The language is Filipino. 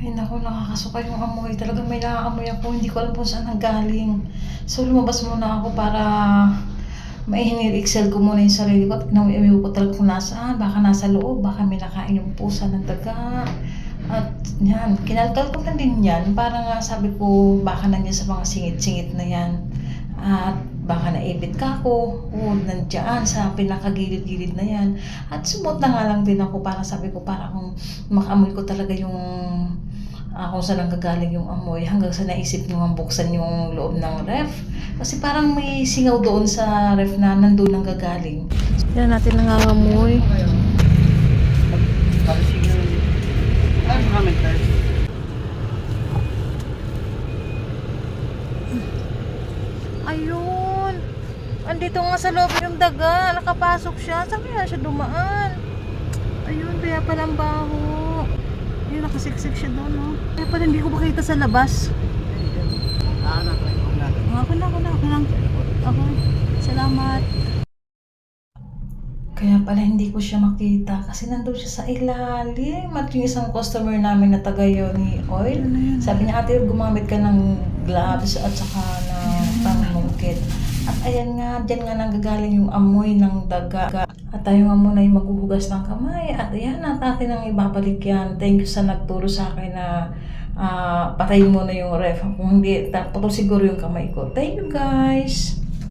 Ay naku, nakakasuka yung amoy. Talagang may nakakamoy ako. Hindi ko alam kung saan nanggaling. So lumabas muna ako para maihinil-excel ko muna yung sarili ko at nawiwi ko talaga kung nasaan. Baka nasa loob, baka may nakain yung pusa ng daga. At yan, kinalkal ko na din yan. Para nga sabi ko, baka nandiyan sa mga singit-singit na yan. At baka naibit ka ko, o nandiyan sa pinakagilid-gilid na yan. At sumot na nga lang din ako para sabi ko, para kung makamoy ko talaga yung ah, kung saan nanggagaling yung amoy hanggang sa naisip nyo ang buksan yung loob ng ref. Kasi parang may singaw doon sa ref na nandun ang gagaling. Yan natin nangangamoy. Ayun! Andito nga sa loob yung daga. Nakapasok siya. Saan kaya siya dumaan? Ayun, kaya pala ang baho. Ayun, nakasiksik siya doon, no? Kaya pala hindi ko makita sa labas. Ah. Ako na, ako na, ako lang. Ako. Salamat. Kaya pala hindi ko siya makita kasi nandun siya sa ilalim. At yung isang customer namin na taga ni Oil, sabi niya, ate, gumamit ka ng gloves at saka ng pangmungkit. At ayan nga, dyan nga nanggagaling yung amoy ng daga. At tayo nga muna yung maghuhugas ng kamay. At ayan, at atin ang ibabalik yan. Thank you sa nagturo sa akin na ah, patayin mo na yung ref. Kung hindi, tapos siguro yung kamay ko. Thank you guys!